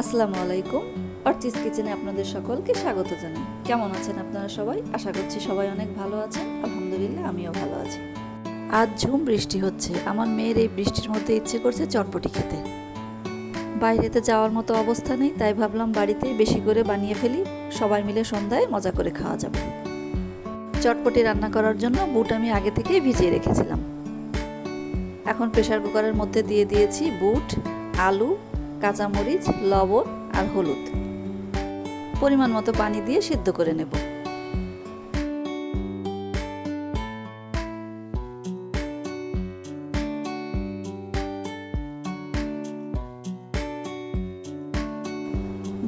আসসালামু আলাইকুম। অর্চিস কিচেনে আপনাদের সকলকে স্বাগত জানাই। কেমন আছেন আপনারা সবাই? আশা করছি সবাই অনেক ভালো আছেন। আলহামদুলিল্লাহ, আমিও ভালো আছি। আজ ঝুম বৃষ্টি হচ্ছে। আমার মেয়ের এই বৃষ্টির মধ্যে ইচ্ছে করছে চটপটি খেতে। বাইরেতে যাওয়ার মতো অবস্থা নেই, তাই ভাবলাম বাড়িতেই বেশি করে বানিয়ে ফেলি। সবাই মিলে সন্ধ্যায় মজা করে খাওয়া যাবে। চটপটি রান্না করার জন্য বুট আমি আগে থেকেই ভিজিয়ে রেখেছিলাম। এখন প্রেসার কুকারের মধ্যে দিয়ে দিয়েছি বুট, আলু কাঁচামরিচ, লবণ আর হলুদ। পরিমাণ মতো পানি দিয়ে সিদ্ধ করে নেব।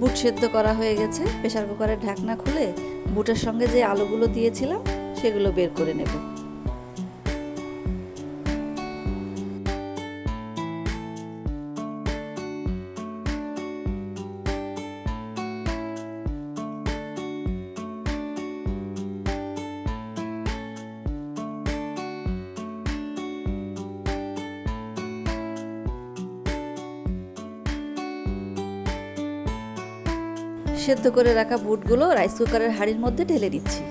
বুট সেদ্ধ করা হয়ে গেছে। প্রেসার কুকারের ঢাকনা খুলে বুটের সঙ্গে যে আলুগুলো দিয়েছিলাম, সেগুলো বের করে নেব। সেদ্ধ করে রাখা বুটগুলো রাইস কুকারের হাঁড়ির মধ্যে ঢেলে দিচ্ছি।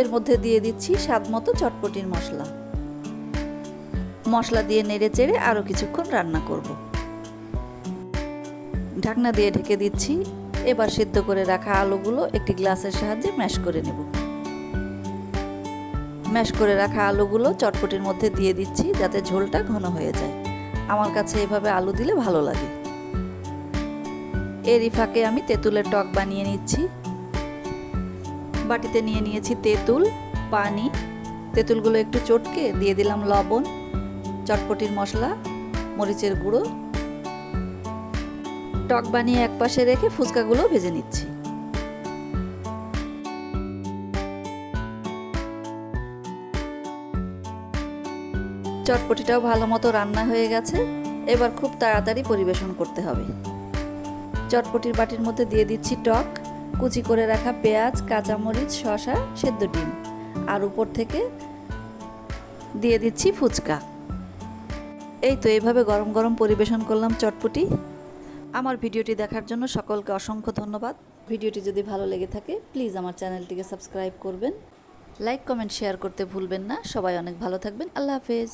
এর মধ্যে দিয়ে দিচ্ছি স্বাদ মতো চটপটির মশলা। মশলা দিয়ে নেড়ে চেড়ে আরও কিছুক্ষণ রান্না করব। ঢাকনা দিয়ে ঢেকে দিচ্ছি। এবার সিদ্ধ করে রাখা আলুগুলো একটি গ্লাসের সাহায্যে ম্যাশ করে নেব। ম্যাশ করে রাখা আলুগুলো চটপটির মধ্যে দিয়ে দিচ্ছি যাতে ঝোলটা ঘন হয়ে যায়। আমার কাছে এভাবে আলু দিলে ভালো লাগে। এরই ফাঁকে আমি তেঁতুলের টক বানিয়ে নিচ্ছি। বাটিতে নিয়ে নিয়েছি তেঁতুল, পানি। তেঁতুলগুলো একটু চটকে দিয়ে দিলাম লবণ, চটপটির মশলা, মরিচের গুঁড়ো। টক বানিয়ে এক পাশে রেখে ফুচকাগুলো ভেজে নিচ্ছি। চটপটিটাও ভালো মতো রান্না হয়ে গেছে। এবার খুব তাড়াতাড়ি পরিবেশন করতে হবে। চটপটির বাটির মধ্যে দিয়ে দিচ্ছি টক, কুচি করে রাখা পেঁয়াজ, কাঁচামরিচ, শসা, সেদ্ধ ডিম। আর উপর থেকে দিয়ে দিচ্ছি ফুচকা। এই তো এইভাবে গরম গরম পরিবেশন করলাম চটপটি। আমার ভিডিওটি দেখার জন্য সকলকে অসংখ্য ধন্যবাদ। ভিডিওটি যদি ভালো লেগে থাকে, প্লিজ আমার চ্যানেলটিকে সাবস্ক্রাইব করবেন। লাইক, কমেন্ট, শেয়ার করতে ভুলবেন না। সবাই অনেক ভালো থাকবেন। আল্লাহ হাফেজ।